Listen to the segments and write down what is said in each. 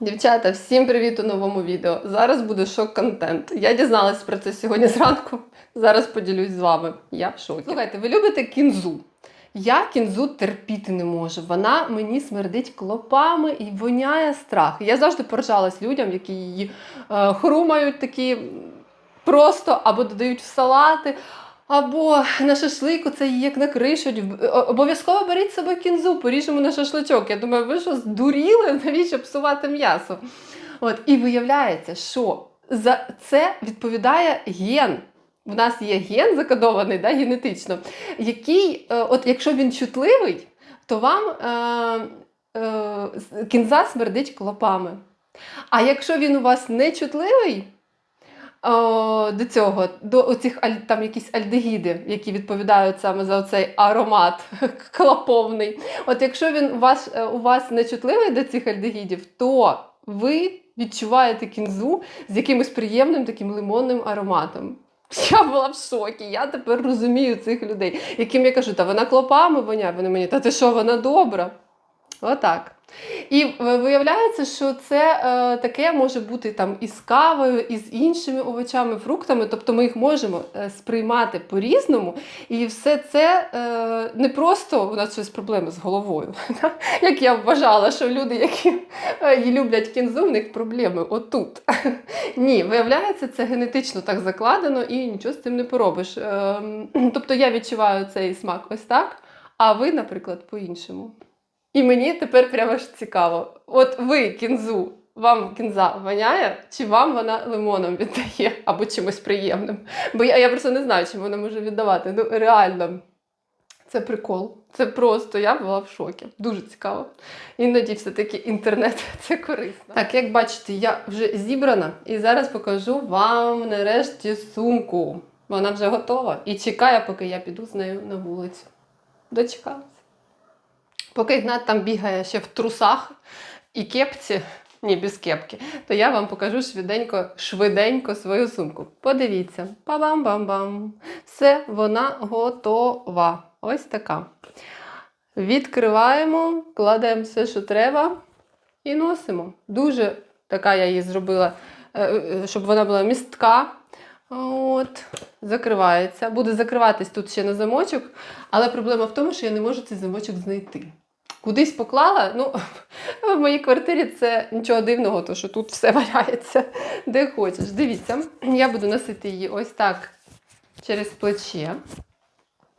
Дівчата, всім привіт у новому відео. Зараз буде шок-контент. Я дізналась про це сьогодні зранку. Зараз поділюсь з вами. Я в шокі. Слухайте, ви любите кінзу? Я кінзу терпіти не можу. Вона мені смердить клопами і воняє страх. Я завжди поражалась людям, які її е, хрумають такі просто або додають в салати. Або на шашлику це як накришуть. В- о- Обов'язково беріть з собою кінзу, поріжемо на шашличок. Я думаю, ви що здуріли, навіщо псувати м'ясо? От, і виявляється, що за це відповідає ген. У нас є ген закодований да, генетично, який, е, от якщо він чутливий, то вам е, е, кінза смердить клопами. А якщо він у вас не чутливий, о, до цього, до оцих аль, там якісь альдегіди, які відповідають саме за цей аромат клоповний. От якщо він у вас, е, у вас не чутливий до цих альдегідів, то ви відчуваєте кінзу з якимось приємним таким лимонним ароматом. Я була в шокі. Я тепер розумію цих людей, яким я кажу, та вона клопами воняє. Вони мені, та ти що, вона добра? Отак. І е, виявляється, що це е, таке може бути там і з кавою, і з іншими овочами, фруктами. Тобто ми їх можемо е, сприймати по-різному. І все це е, не просто у нас щось проблеми з головою. Як я вважала, що люди, які е, люблять кінзу, в них проблеми отут. Ні, виявляється, це генетично так закладено і нічого з цим не поробиш. Ем, Тобто я відчуваю цей смак ось так, а ви, наприклад, по-іншому. І мені тепер прямо ж цікаво. От ви кінзу, вам кінза воняє, чи вам вона лимоном віддає або чимось приємним? Бо я, я просто не знаю, чим вона може віддавати. Ну, реально, це прикол. Це просто я була в шокі. Дуже цікаво. Іноді все-таки інтернет це корисно. Так, як бачите, я вже зібрана і зараз покажу вам нарешті сумку. Вона вже готова і чекає, поки я піду з нею на вулицю. Дочекалася. Поки Ігнат там бігає ще в трусах і кепці, ні, без кепки, то я вам покажу швиденько, швиденько свою сумку. Подивіться, па-бам-бам-бам. Все, вона готова. Ось така. Відкриваємо, кладемо все, що треба, і носимо. Дуже така я її зробила, е, е, щоб вона була містка. От, закривається. Буде закриватись тут ще на замочок, але проблема в тому, що я не можу цей замочок знайти. Кудись поклала, ну, в моїй квартирі це нічого дивного, то що тут все валяється, де хочеш. Дивіться, я буду носити її ось так через плече.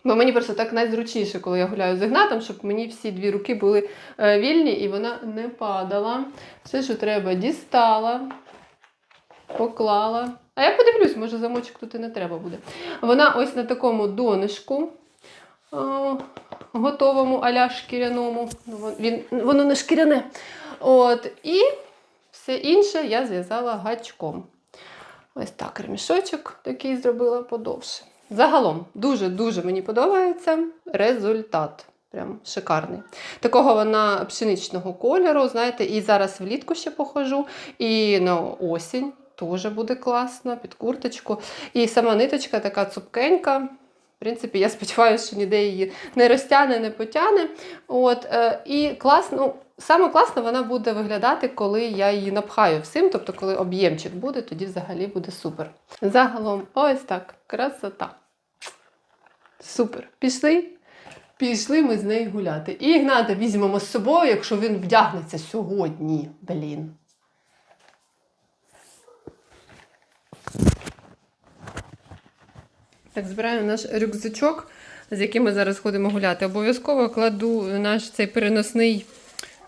Бо мені просто так найзручніше, коли я гуляю з Ігнатом, щоб мені всі дві руки були е, вільні і вона не падала. Все, що треба, дістала, поклала. А я подивлюсь, може замочок тут і не треба буде. Вона ось на такому донишку о, готовому аля шкіряному. Ну, Він, воно не шкіряне. От, і все інше я зв'язала гачком. Ось так ремішочок такий зробила подовше. Загалом дуже-дуже мені подобається результат. Прям шикарний. Такого вона пшеничного кольору, знаєте, і зараз влітку ще похожу, і на осінь теж буде класно, під курточку. І сама ниточка така цупкенька. В принципі, я сподіваюся, що ніде її не розтягне, не потягне. От, е, і класно, ну, саме класно вона буде виглядати, коли я її напхаю всім, тобто, коли об'ємчик буде, тоді взагалі буде супер. Загалом, ось так, красота. Супер. Пішли? Пішли ми з нею гуляти. І Ігната візьмемо з собою, якщо він вдягнеться сьогодні. Блін. Так, збираємо наш рюкзачок, з яким ми зараз ходимо гуляти. Обов'язково кладу наш цей переносний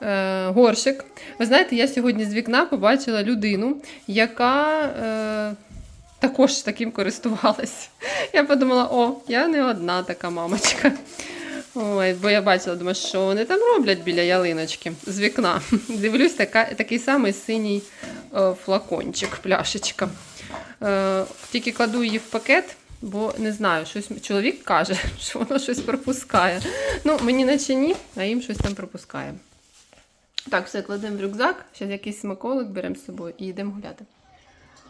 е, горшик. Ви знаєте, я сьогодні з вікна побачила людину, яка е, також таким користувалась. Я подумала, о, я не одна така мамочка. Ой, бо я бачила, думаю, що вони там роблять біля ялиночки з вікна. Дивлюсь, така, такий самий синій е, флакончик, пляшечка. Е, тільки кладу її в пакет, бо не знаю, щось чоловік каже, що воно щось пропускає. Ну, мені наче ні, а їм щось там пропускає. Так, все, кладемо в рюкзак, зараз якийсь смаколик беремо з собою і йдемо гуляти.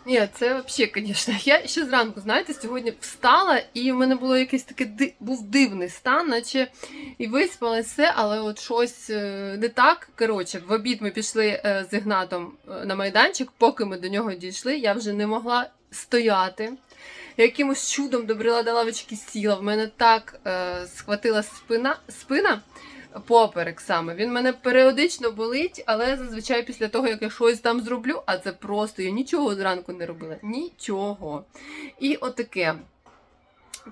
Ні, це взагалі, звісно. Я ще зранку, знаєте, сьогодні встала, і в мене було якийсь такий був дивний стан, наче і виспалась все, але от щось е, не так. Коротше, в обід ми пішли е, з Ігнатом е, на майданчик, поки ми до нього дійшли, я вже не могла стояти. Я якимось чудом добрила до лавочки сіла. В мене так е, схватила спина, спина, поперек саме. Він мене періодично болить, але зазвичай після того, як я щось там зроблю, а це просто я нічого зранку не робила. Нічого. І отаке.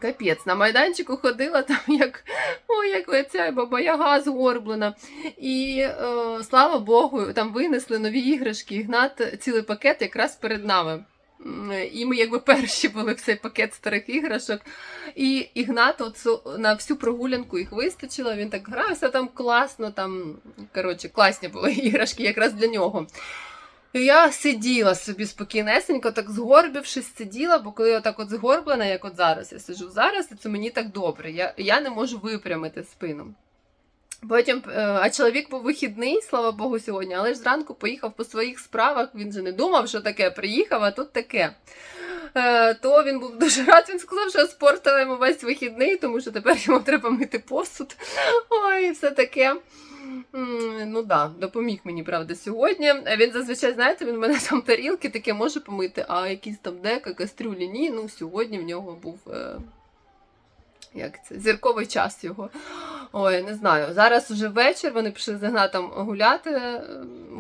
Капець, на майданчику ходила там, як ой, як оця баба Яга згорблена. І е, слава Богу, там винесли нові іграшки. Ігнат цілий пакет якраз перед нами. І ми якби перші були в цей пакет старих іграшок. І Ігнат от на всю прогулянку їх вистачило. Він так грався там класно, там коротше, класні були іграшки якраз для нього. І я сиділа собі спокійнесенько, так згорбившись, сиділа, бо коли я так от згорблена, як от зараз, я сиджу зараз, і це мені так добре. Я, я не можу випрямити спину. Потім, е, а чоловік був вихідний, слава Богу, сьогодні, але ж зранку поїхав по своїх справах. Він же не думав, що таке приїхав, а тут таке. Е, То він був дуже рад. Він сказав, що спортила йому весь вихідний, тому що тепер йому треба мити посуд. Ой, все таке. Ну да, допоміг мені, правда, сьогодні. Він зазвичай, знаєте, він в мене там тарілки таке може помити, а якісь там дека, кастрюлі ні. Ну, сьогодні в нього був. Е... Як це? Зірковий час його. Ой, не знаю. Зараз вже вечір, вони пішли з Ігнатом гуляти. е,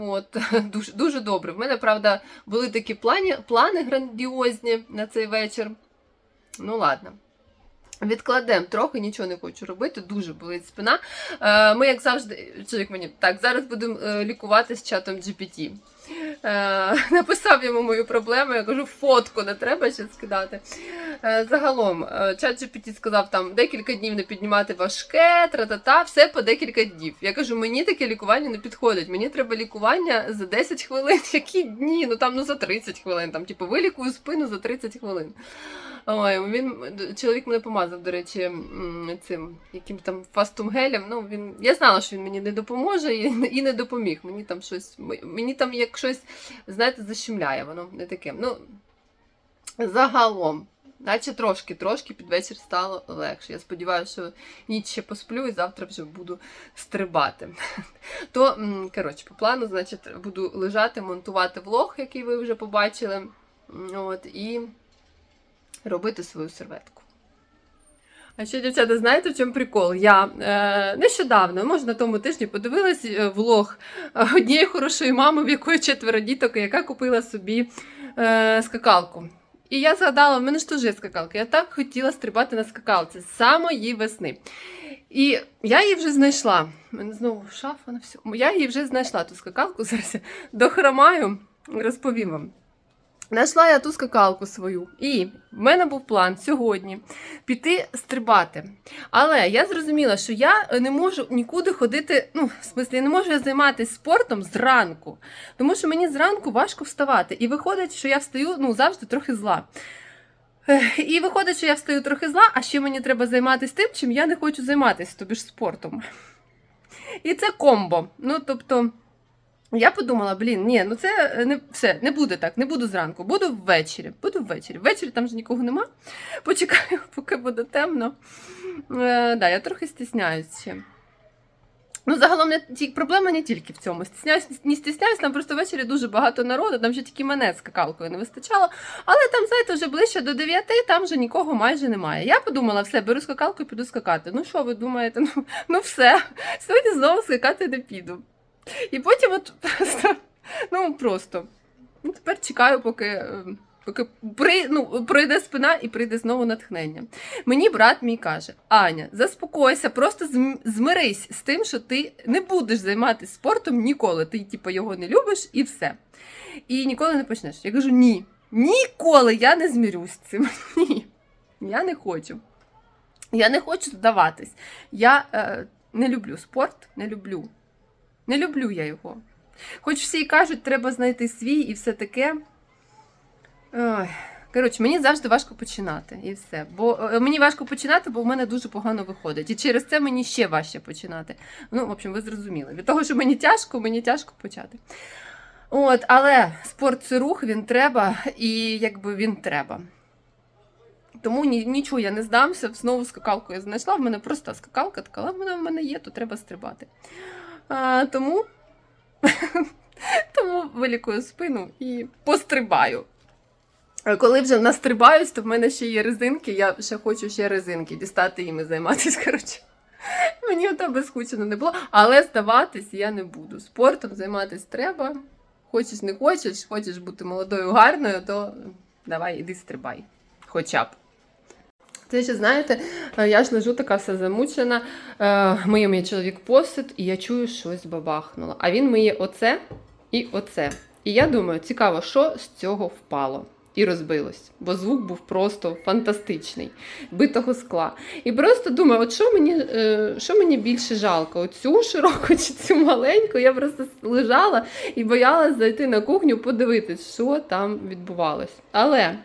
От, дуже, дуже добре. В мене, правда, були такі плані, плани грандіозні на цей вечір. Ну, ладно. Відкладемо трохи, нічого не хочу робити, дуже болить спина. Е, Ми, як завжди, чоловік мені так, зараз будемо е, лікувати з чатом GPT. Е, Написав йому мою проблему, я кажу, фотку не треба ще скидати. Е, Загалом, е, чат GPT сказав там декілька днів не піднімати важке, тра-та-та, все по декілька днів. Я кажу, мені таке лікування не підходить. Мені треба лікування за 10 хвилин. Які дні? Ну там ну за 30 хвилин. Там, типу, вилікую спину за 30 хвилин. Ой, він чоловік мене помазав, до речі, цим яким там фастум гелем. Ну він я знала, що він мені не допоможе і, і не допоміг. Мені там щось, мені там як щось, знаєте, защемляє, воно не таке. Ну загалом, наче трошки, трошки під вечір стало легше. Я сподіваюся, що ніч ще посплю і завтра вже буду стрибати. То, коротше, по плану, значить, буду лежати, монтувати влог, який ви вже побачили. От, і робити свою серветку. А ще, дівчата, знаєте, в чому прикол? Я е, нещодавно, може на тому тижні, подивилась е, влог е, однієї хорошої мами, в якої четверо діток, яка купила собі е, скакалку. І я згадала, в мене ж теж є скакалка. Я так хотіла стрибати на скакалці з самої весни. І я її вже знайшла. У мене знову шафа на всьому. Я її вже знайшла ту скакалку. Зараз дохромаю, розповім вам. Знайшла я ту скакалку свою, і в мене був план сьогодні піти стрибати. Але я зрозуміла, що я не можу нікуди ходити. Ну, в смислі, я не можу я займатися спортом зранку, тому що мені зранку важко вставати. І виходить, що я встаю ну, завжди трохи зла. І виходить, що я встаю трохи зла, а ще мені треба займатися тим, чим я не хочу займатися, тобі ж спортом. І це комбо. Ну, тобто. Я подумала, блін, ні, ну це е, не все, не буде так, не буду зранку, буду ввечері. Буду ввечері. Ввечері там же нікого нема. Почекаю, поки буде темно. Е, да, я трохи стісняюсь. Ну, загалом не ті, проблема не тільки в цьому. Стісняюсь, не стісняюсь, там просто ввечері дуже багато народу, там вже тільки мене з скакалкою не вистачало. Але там, знаєте, вже ближче до 9, там вже нікого майже немає. Я подумала, все, беру скакалку і піду скакати. Ну що ви думаєте? Ну, ну все, сьогодні знову скакати не піду. І потім от просто, ну просто. Ну, тепер чекаю, поки, е, поки при, ну, пройде спина і прийде знову натхнення. Мені брат мій каже: Аня, заспокойся, просто зм- змирись з тим, що ти не будеш займатися спортом ніколи. Ти, типу, його не любиш і все. І ніколи не почнеш. Я кажу: ні, ніколи я не змірюсь з цим. Ні. Я не хочу. Я не хочу здаватись. Я е, не люблю спорт, не люблю. Не люблю я його. Хоч всі й кажуть, треба знайти свій і все таке. Ой. Коротше, мені завжди важко починати і все. Бо е, мені важко починати, бо в мене дуже погано виходить. І через це мені ще важче починати. Ну, в общем, ви зрозуміли. Від того, що мені тяжко, мені тяжко почати. От, але спорт це рух, він треба, і якби він треба. Тому ні, нічого я не здамся. Знову скакалку я знайшла. В мене просто скакалка така, але вона в мене є, то треба стрибати. А, тому, тому вилікую спину і пострибаю. Коли вже настрибаюсь, то в мене ще є резинки. Я ще хочу ще резинки дістати їми займатися. Коротше. Мені ото би скучно не було, але здаватись я не буду. Спортом займатися треба. Хочеш, не хочеш, хочеш бути молодою, гарною, то давай іди стрибай. Хоча б. Це ще знаєте, е, я ж лежу така вся замучена. е, Миє мій чоловік посуд, і я чую, щось бабахнуло. А він миє оце і оце. І я думаю, цікаво, що з цього впало і розбилось, бо звук був просто фантастичний, битого скла. І просто думаю, от що мені, е, що мені більше жалко? Оцю широку чи цю маленьку? Я просто лежала і боялась зайти на кухню, подивитись, що там відбувалось. Але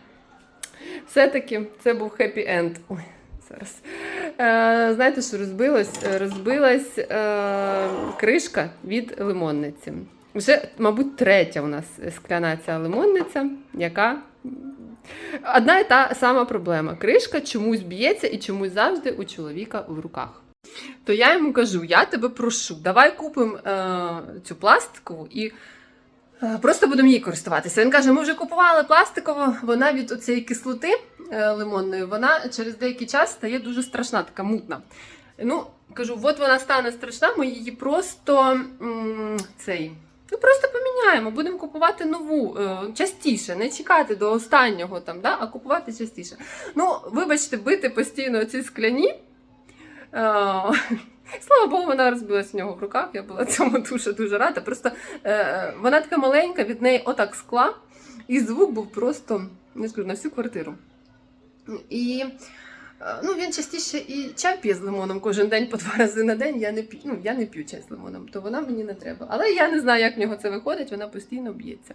все-таки це був хеппі-енд. Ой, зараз. Е, знаєте, що розбилось? Е, Розбилась е, кришка від лимонниці. Вже, мабуть, третя у нас скляна ця лимонниця, яка. Одна і та сама проблема. Кришка чомусь б'ється і чомусь завжди у чоловіка в руках. То я йому кажу: я тебе прошу, давай купимо е, цю пластикову і просто будемо її користуватися. Він каже: ми вже купували пластикову, вона від оцієї кислоти е, лимонної, вона через деякий час стає дуже страшна, така мутна. Ну, кажу, от вона стане страшна, ми її просто цей. Ну, просто поміняємо, будемо купувати нову е, частіше, не чекати до останнього там, да, а купувати частіше. Ну, вибачте, бити постійно ці скляні. Е, Слава Богу, вона розбилась в нього в руках. Я була цьому дуже-дуже рада. Просто е, вона така маленька, від неї отак скла, і звук був просто не скажу, на всю квартиру. І е, ну, він частіше і чай п'є з лимоном кожен день по два рази на день. Я не п'ю, ну, я не п'ю чай з лимоном, то вона мені не треба. Але я не знаю, як в нього це виходить, вона постійно б'ється.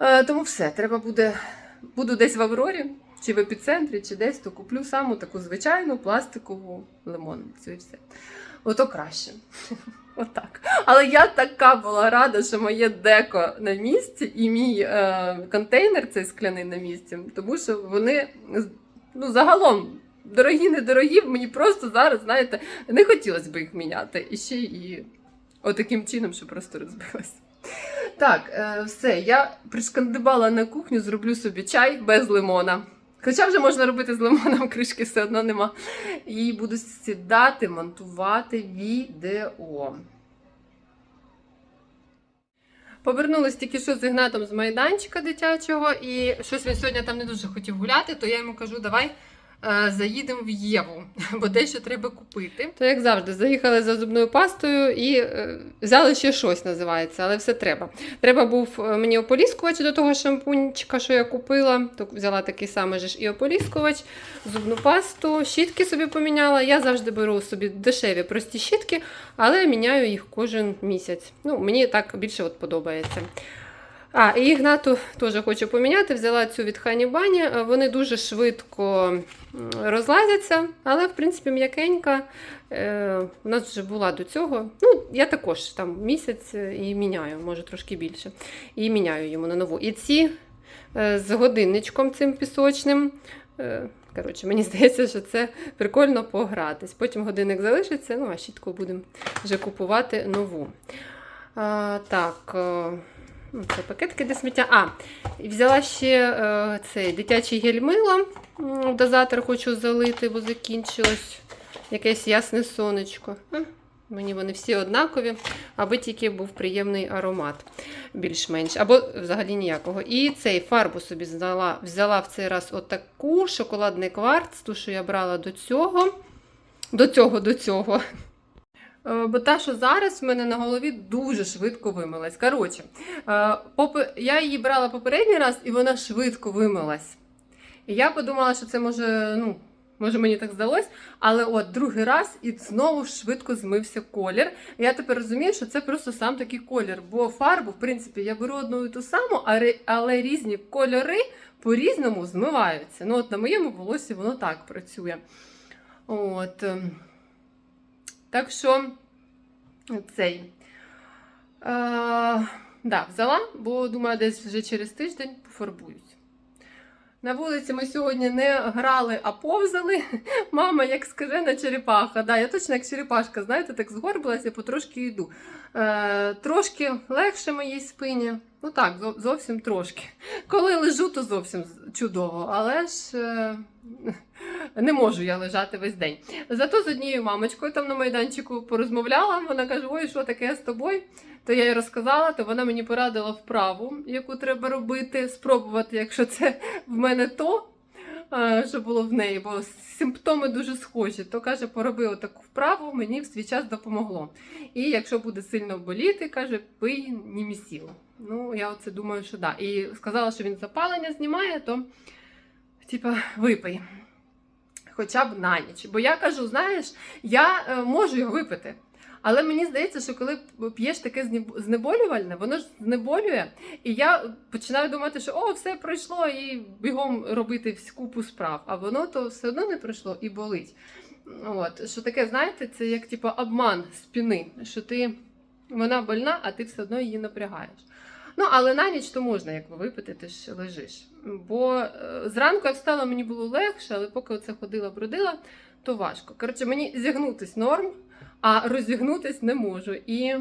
Е, тому все, треба буде. Буду десь в Аврорі, чи в епіцентрі, чи десь, то куплю саму таку звичайну пластикову лимонницю і все. Ото краще. Отак. Але я така була рада, що моє деко на місці і мій е, контейнер цей скляний на місці, тому що вони ну, загалом дорогі, недорогі, мені просто зараз, знаєте, не хотілося б їх міняти. І ще і отаким чином, що просто розбилось. Так, е, все, я пришкандибала на кухню, зроблю собі чай без лимона. Хоча вже можна робити з лимоном, кришки все одно нема. І буду сідати, монтувати відео. Повернулись тільки що з Ігнатом з майданчика дитячого, і щось він сьогодні там не дуже хотів гуляти, то я йому кажу, давай заїдемо в Єву, бо дещо треба купити. То як завжди, заїхали за зубною пастою і е, взяли ще щось, називається, але все треба. Треба був е, мені ополіскувач до того шампунчика, що я купила. То взяла такий самий же ж і ополіскувач, зубну пасту, щітки собі поміняла. Я завжди беру собі дешеві прості щітки, але міняю їх кожен місяць. Ну, Мені так більше от подобається. А, і Ігнату теж хочу поміняти. Взяла цю від Хані Бані. Е, Вони дуже швидко розлазяться, але в принципі м'якенька. Е, у нас вже була до цього. Ну, я також там місяць е, і міняю, може трошки більше. І міняю йому на нову. І ці з годинничком цим пісочним. Коротше, мені здається, що це прикольно погратись. Потім годинник залишиться, ну а щітку будемо вже купувати нову. А, так. Ну, Це пакетки для сміття. А, взяла ще е, цей дитячий гель мила. Дозатор хочу залити, бо закінчилось якесь ясне сонечко. Мені вони всі однакові, аби тільки був приємний аромат, більш-менш. Або взагалі ніякого. І цей фарбу собі взяла, взяла в цей раз отаку шоколадний кварц, ту, що я брала до цього. До цього, до цього. Е, Бо та, що зараз в мене на голові дуже швидко вимилась. Коротше, е, я її брала попередній раз, і вона швидко вимилась. І я подумала, що це може, ну, може мені так здалось, але от другий раз і знову швидко змився колір. Я тепер розумію, що це просто сам такий колір. Бо фарбу, в принципі, я беру одну і ту саму, але різні кольори по-різному змиваються. Ну, от на моєму волосі воно так працює. От. Так що цей. Е, Да, взяла, бо думаю, десь вже через тиждень пофарбуюсь. На вулиці ми сьогодні не грали, а повзали. Мама, як скажена черепаха. Да, я точно як черепашка, знаєте, так згорбилася потрошки йду. Е, трошки легше моїй спині. Ну так, зовсім трошки. Коли лежу, то зовсім чудово, але ж е, не можу я лежати весь день. Зато з однією мамочкою там на майданчику порозмовляла. Вона каже: Ой, що таке з тобою? То я їй розказала, то вона мені порадила вправу, яку треба робити, спробувати, якщо це в мене то, е, що було в неї, бо симптоми дуже схожі. То каже, пороби таку вправу, мені в свій час допомогло. І якщо буде сильно боліти, каже, пий німісіл. Ну, я оце думаю, що да. І сказала, що він запалення знімає, то типа випий. Хоча б на ніч. Бо я кажу, знаєш, я е, можу його випити. Але мені здається, що коли п'єш таке знеболювальне, воно ж знеболює, і я починаю думати, що о, все пройшло, і бігом робити купу справ. А воно то все одно не пройшло і болить. От, що таке, знаєте, це як типу, обман спини, що ти вона больна, а ти все одно її напрягаєш. Ну, але на ніч то можна, як випити, ти ж лежиш. Бо е, зранку я встала, мені було легше, але поки оце ходила, бродила, то важко. Коротше, мені зігнутись норм, а розігнутись не можу. І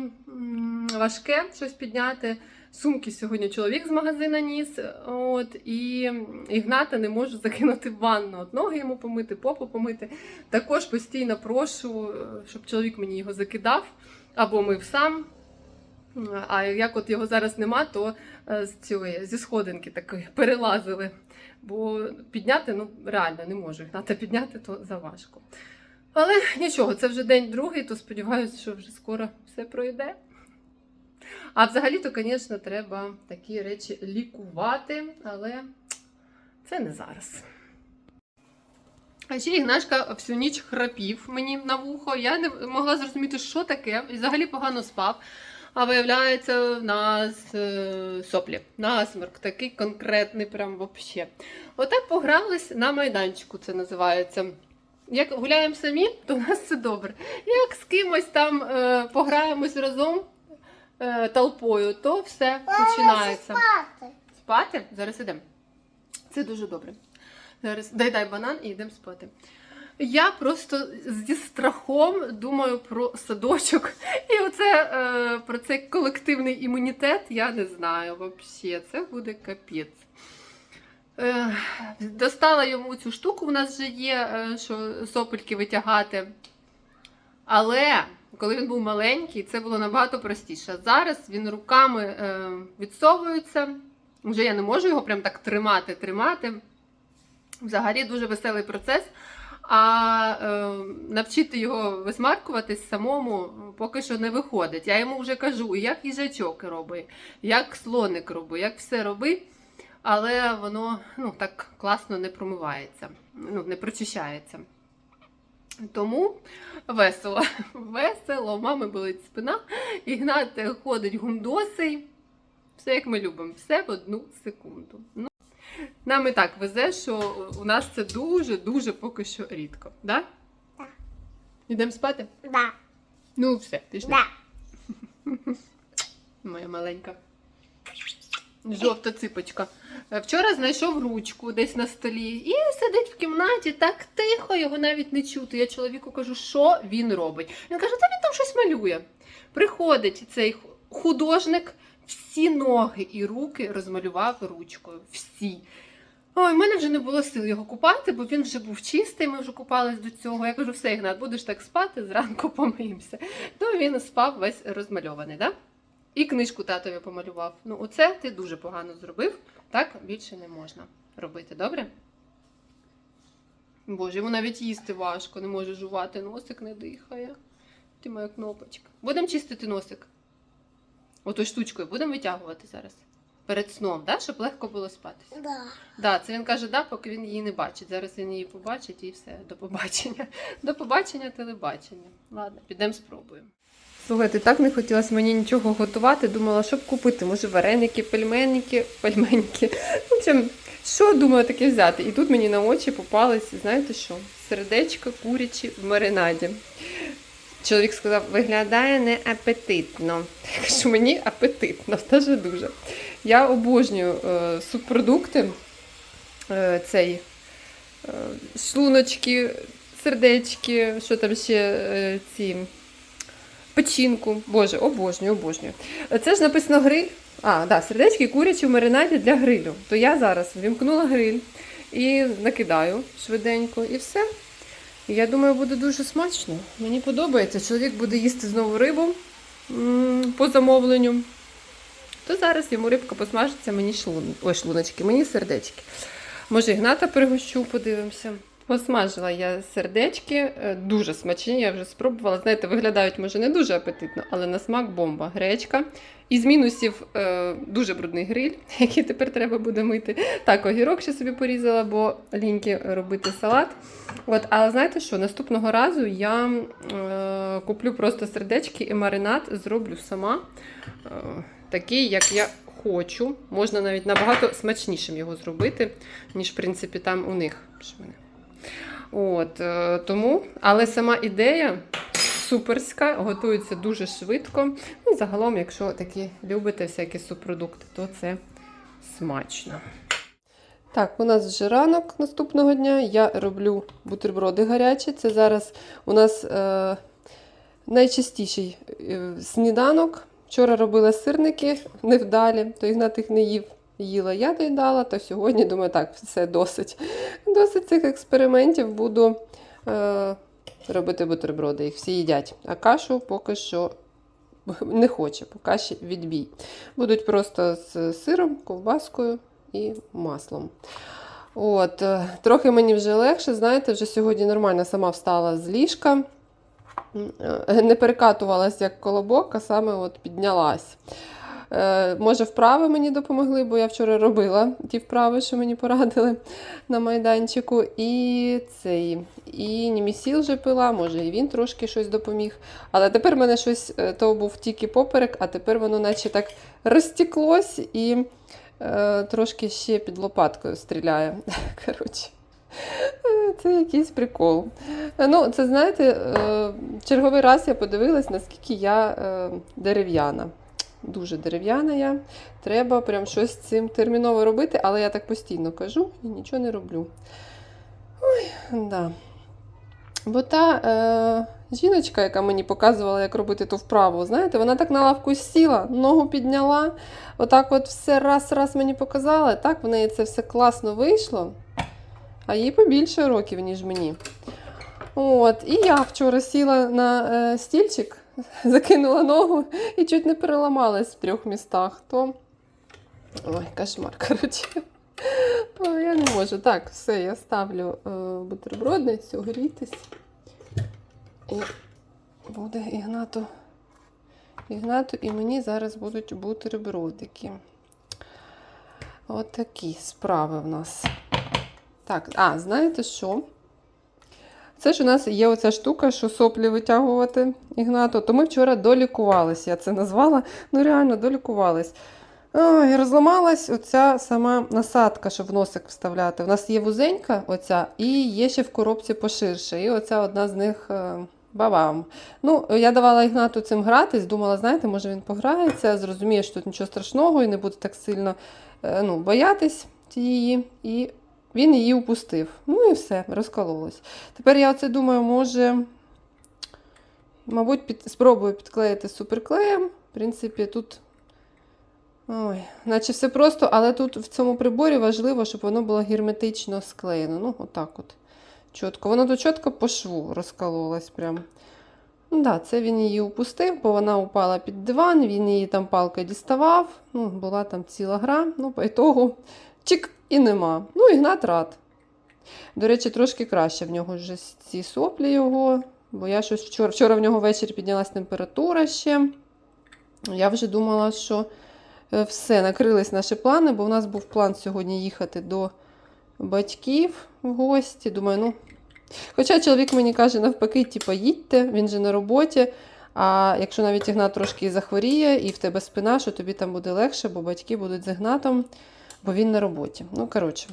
важке щось підняти. Сумки сьогодні чоловік з магазина ніс. От, і Ігната не можу закинути в ванну. От ноги йому помити, попу помити. Також постійно прошу, е, щоб чоловік мені його закидав або мив сам. А як от його зараз нема, то е, з цієї зі сходинки такої перелазили. Бо підняти ну реально не можу. Ігната підняти то заважко. Але нічого, це вже день другий, то сподіваюся, що вже скоро все пройде. А взагалі-то, звісно, треба такі речі лікувати, але це не зараз. А ще Ігнашка всю ніч храпів мені на вухо. Я не могла зрозуміти, що таке, і взагалі погано спав. А виявляється, в нас е, соплі, насморк, такий конкретний, прям вообще. Отак погрались на майданчику, це називається. Як гуляємо самі, то у нас все добре. Як з кимось там е, пограємось разом е, толпою, то все починається. Спати? Зараз ідемо. Це дуже добре. Зараз дай дай банан і йдемо спати. Я просто зі страхом думаю про садочок. І оце е, про цей колективний імунітет я не знаю взагалі. Це буде капець. Е, достала йому цю штуку, у нас вже є, е, що сопельки витягати. Але коли він був маленький, це було набагато простіше. Зараз він руками е, відсовується. Вже я не можу його прям так тримати, тримати. Взагалі дуже веселий процес. А е, навчити його висмаркуватись самому поки що не виходить. Я йому вже кажу, як їжачок роби, як слоник роби, як все роби, але воно ну, так класно не промивається, ну, не прочищається. Тому весело. Весело, у мами болить спина, Ігнат ходить гундосий. Все як ми любимо, все в одну секунду. Нам і так везе, що у нас це дуже-дуже поки що рідко. Да? Так. Йдемо спати? Да, Ну, все, пішли. да. Моя маленька. Жовта ципочка. Вчора знайшов ручку десь на столі і сидить в кімнаті так тихо, його навіть не чути. Я чоловіку кажу, що він робить. Він каже, та він там щось малює. Приходить цей художник, всі ноги і руки розмалював ручкою. Всі. Ой, в мене вже не було сил його купати, бо він вже був чистий, ми вже купались до цього. Я кажу, все, Ігнат, будеш так спати, зранку помиємося. То він спав весь розмальований? Да? І книжку татові помалював. Ну, оце ти дуже погано зробив. Так більше не можна робити, добре? Боже, йому навіть їсти важко, не може жувати, носик не дихає. Ти моя кнопочка. Будемо чистити носик. Отою штучкою будемо витягувати зараз. Перед сном, да? щоб легко було спати. Да. Да, це він каже, да, поки він її не бачить. Зараз він її побачить і все. До побачення. До побачення телебачення. Ладно, підемо спробуємо. Слухайте, так не хотілося мені нічого готувати. Думала, що б купити. Може, вареники, пельменики, пельменики. В общем, що думаю таке взяти? І тут мені на очі попались, знаєте що? Сердечко курячі в маринаді. Чоловік сказав, виглядає неапетитно. Я кажу, мені апетитно, теж дуже. Я обожнюю е, субпродукти. Е, цей е, шлуночки, сердечки, що там ще е, ці. Печінку. Боже, обожнюю, обожнюю. Це ж написано гриль. А, да, сердечки курячі в маринаді для грилю. То я зараз вімкнула гриль і накидаю швиденько, і все. Я думаю, буде дуже смачно. Мені подобається. Чоловік буде їсти знову рибу по замовленню. То зараз йому рибка посмажиться, мені шлун... Ой, шлуночки, мені сердечки. Може, Ігната пригощу, подивимося. Посмажила я сердечки, е, дуже смачні, я вже спробувала. Знаєте, виглядають, може, не дуже апетитно, але на смак бомба. Гречка. Із мінусів е, дуже брудний гриль, який тепер треба буде мити. Так, огірок ще собі порізала, бо ліньки робити салат. От, але знаєте що? Наступного разу я е, куплю просто сердечки і маринад зроблю сама. Такий, як я хочу. Можна навіть набагато смачнішим його зробити, ніж, в принципі, там у них. От, е, тому, але сама ідея суперська, готується дуже швидко. Ну, загалом, якщо такі любите всякі субпродукти, то це смачно. Так, у нас вже ранок наступного дня. Я роблю бутерброди гарячі. Це зараз у нас е, найчастіший е, сніданок. Вчора робила сирники невдалі, то Ігнат їх не їв. Їла я доїдала, то сьогодні думаю, так, все досить. Досить цих експериментів буду е, робити бутерброди. Їх всі їдять. А кашу поки що не хоче, по каші відбій. Будуть просто з сиром, ковбаскою і маслом. От, е, Трохи мені вже легше, знаєте, вже сьогодні нормально сама встала з ліжка. Е, Не перекатувалась як колобок, а саме от піднялась. Е, Може, вправи мені допомогли, бо я вчора робила ті вправи, що мені порадили на майданчику. І цей, і німісіл вже пила, може, і він трошки щось допоміг. Але тепер в мене щось е, то був тільки поперек, а тепер воно наче так розтіклось і е, трошки ще під лопаткою стріляє. Коротше. Е, Це якийсь прикол. Ну, це знаєте, черговий раз я подивилась, наскільки я дерев'яна. Дуже дерев'яна я. Треба прям щось з цим терміново робити, але я так постійно кажу і нічого не роблю. Ой, да. Бо та е, жіночка, яка мені показувала, як робити ту вправу, знаєте, вона так на лавку сіла, ногу підняла, отак от все раз-раз мені показала. Так, в неї це все класно вийшло. А їй побільше років, ніж мені. От, і я вчора сіла на е, стільчик, закинула ногу і чуть не переламалась в трьох містах. То... Ой, кошмар, коротше. Я не можу. Так, все, я ставлю е, бутербродницю грітись. І буде Ігнату. Ігнату і мені зараз будуть бутербродики. От такі справи в нас. Так, а, знаєте що? Це ж у нас є оця штука, що соплі витягувати Ігнату. То ми вчора долікувались, я це назвала. Ну, реально, долікувались. Ой, розламалась оця сама насадка, щоб в носик вставляти. У нас є вузенька, оця, і є ще в коробці поширше. І оця одна з них е, бабам. Ну, я давала Ігнату цим гратись, думала, знаєте, може він пограється, зрозуміє, що тут нічого страшного і не буде так сильно е, ну, боятись цієї. І він її упустив. Ну і все, розкололось. Тепер я оце думаю, може, мабуть, під... спробую підклеїти суперклеєм. В принципі, тут. Ой, наче все просто, але тут в цьому приборі важливо, щоб воно було герметично склеєно. Ну, отак от. Чітко. Воно тут чітко по шву розкололось прям. Ну, да, це він її упустив, бо вона упала під диван, він її там палкою діставав. Ну, була там ціла гра. Ну, по ітогу, чик, і нема. Ну, Ігнат рад. До речі, трошки краще в нього вже ці соплі його, бо я щось вчора, вчора в нього ввечері піднялась температура ще. Я вже думала, що е, все, накрились наші плани, бо в нас був план сьогодні їхати до батьків в гості. Думаю, ну. Хоча чоловік мені каже, навпаки, типу, їдьте, він же на роботі. А якщо навіть Ігнат трошки захворіє, і в тебе спина, що тобі там буде легше, бо батьки будуть з Ігнатом, бо він на роботі. Ну, коротше.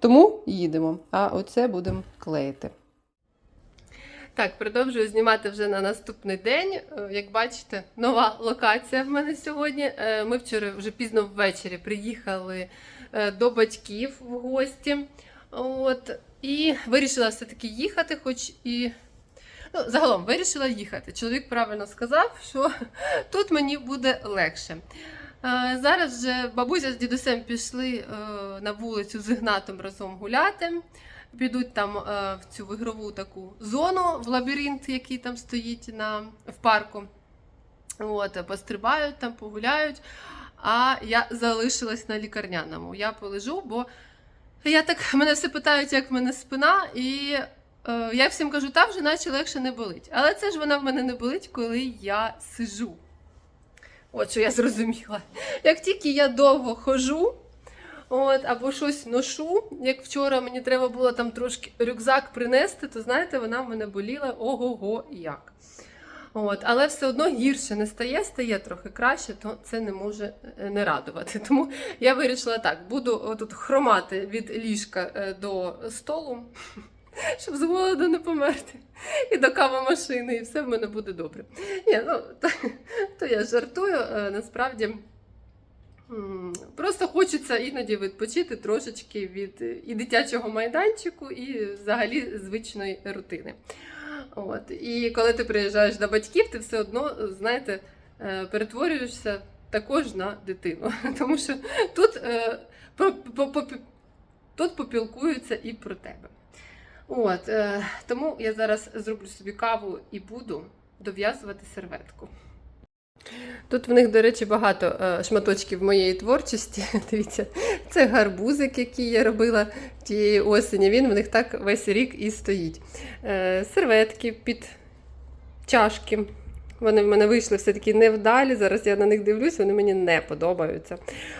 Тому їдемо. А оце будемо клеїти. Так, продовжую знімати вже на наступний день. Е, Як бачите, нова локація в мене сьогодні. Е, Ми вчора вже пізно ввечері приїхали е, до батьків в гості. От, і вирішила все-таки їхати, хоч і. Ну, загалом вирішила їхати. Чоловік правильно сказав, що тут мені буде легше. Е, Зараз вже бабуся з дідусем пішли е, на вулицю з Ігнатом разом гуляти. Підуть там е, в цю ігрову таку зону, в лабіринт, який там стоїть на, в парку. От, пострибають там, погуляють. А я залишилась на лікарняному. Я полежу, бо я так мене все питають, як в мене спина, і е, я всім кажу, та вже наче легше не болить. Але це ж вона в мене не болить, коли я сижу. От що я зрозуміла. Як тільки я довго хожу, от, або щось ношу, як вчора мені треба було там трошки рюкзак принести, то знаєте, вона в мене боліла ого-го як. От, але все одно гірше не стає, стає трохи краще, то це не може е, не радувати. Тому я вирішила так: буду тут хромати від ліжка е, до столу, щоб з голоду не померти. І до кавомашини, і все в мене буде добре. Ні, ну, то, то я жартую, е, насправді. Просто хочеться іноді відпочити трошечки від е, і дитячого майданчику, і взагалі звичної рутини. От. І коли ти приїжджаєш до батьків, ти все одно, знаєте, е, перетворюєшся також на дитину. Тому що тут, тут попілкуються і про тебе. От, е, тому я зараз зроблю собі каву і буду дов'язувати серветку. Тут в них, до речі, багато е, шматочків моєї творчості. Дивіться, це гарбузик, який я робила тієї осені. Він в них так весь рік і стоїть. Е, серветки під чашки. Вони в мене вийшли все-таки невдалі. Зараз я на них дивлюсь, вони мені не подобаються.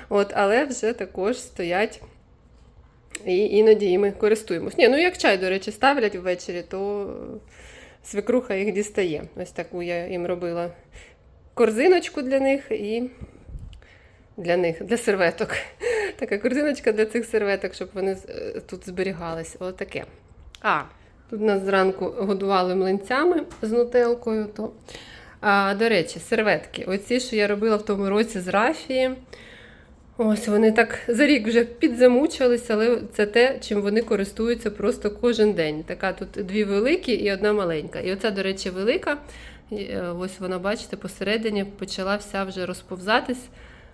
От, але вже також стоять. І іноді іми користуємось. Ні, ну як чай, до речі, ставлять ввечері, то свекруха їх дістає. Ось таку я їм робила корзиночку для них і для них, для серветок. Така корзиночка для цих серветок, щоб вони е, тут зберігались. Отаке. А, тут нас зранку годували млинцями з нутелкою. То... А, до речі, серветки. Оці, що я робила в тому році з рафії. Ось вони так за рік вже підзамучилися, але це те, чим вони користуються просто кожен день. Така тут дві великі і одна маленька. І оця, до речі, велика. Е, Ось вона, бачите, посередині почала вся вже розповзатись,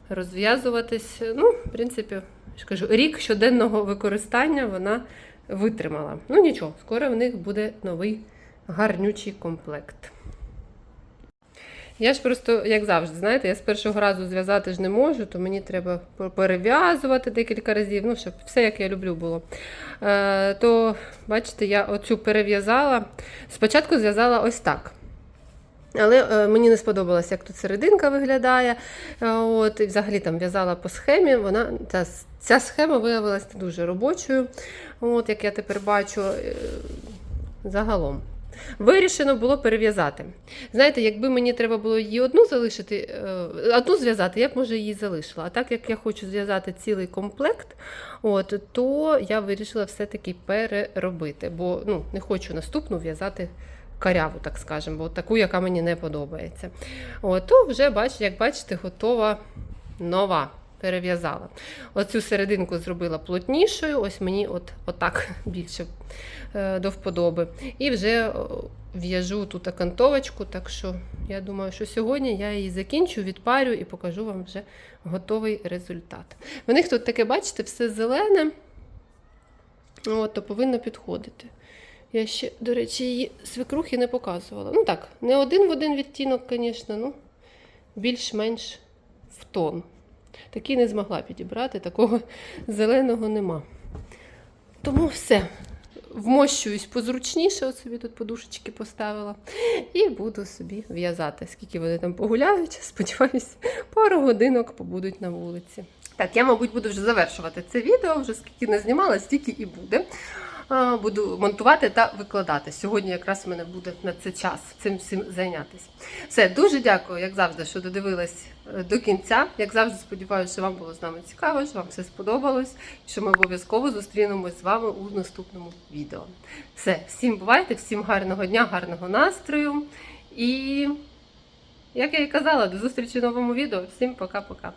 розв'язуватись. Ну, в принципі, я кажу, рік щоденного використання вона витримала. Ну нічого, скоро в них буде новий гарнючий комплект. Я ж просто, як завжди, знаєте, я з першого разу зв'язати ж не можу, то мені треба перев'язувати декілька разів, ну, щоб все, як я люблю, було. Е, то, бачите, я оцю перев'язала. Спочатку зв'язала ось так. Але е, мені не сподобалось, як тут серединка виглядає. Е, от, і взагалі там в'язала по схемі. Вона, ця, ця схема виявилася не дуже робочою, от, як я тепер бачу. Е, загалом. Вирішено було перев'язати. Знаєте, якби мені треба було її одну залишити, е, одну зв'язати, я б може її залишила. А так як я хочу зв'язати цілий комплект, от, то я вирішила все-таки переробити, бо ну, не хочу наступну в'язати каряву, так скажемо, бо таку, яка мені не подобається. От, то вже, бач, як бачите, готова нова. Перев'язала. Оцю серединку зробила плотнішою, ось мені от, отак більше е, до вподоби. І вже в'яжу тут окантовочку, так що я думаю, що сьогодні я її закінчу, відпарю і покажу вам вже готовий результат. В них тут таке, бачите, все зелене, от, то повинно підходити. Я ще, до речі, її свекрухи не показувала. Ну так, не один в один відтінок, звісно, ну більш-менш в тон. Такий не змогла підібрати, такого зеленого нема. Тому все. Вмощуюсь позручніше, от собі тут подушечки поставила. І буду собі в'язати. Скільки вони там погуляють, сподіваюсь, пару годинок побудуть на вулиці. Так, я, мабуть, буду вже завершувати це відео, вже скільки не знімала, стільки і буде. А, буду монтувати та викладати. Сьогодні якраз в мене буде на це час цим всім зайнятися. Все, дуже дякую, як завжди, що додивились е, до кінця. Як завжди, сподіваюся, що вам було з нами цікаво, що вам все сподобалось, що ми обов'язково зустрінемось з вами у наступному відео. Все, всім бувайте, всім гарного дня, гарного настрою. І, як я і казала, до зустрічі в новому відео. Всім пока-пока.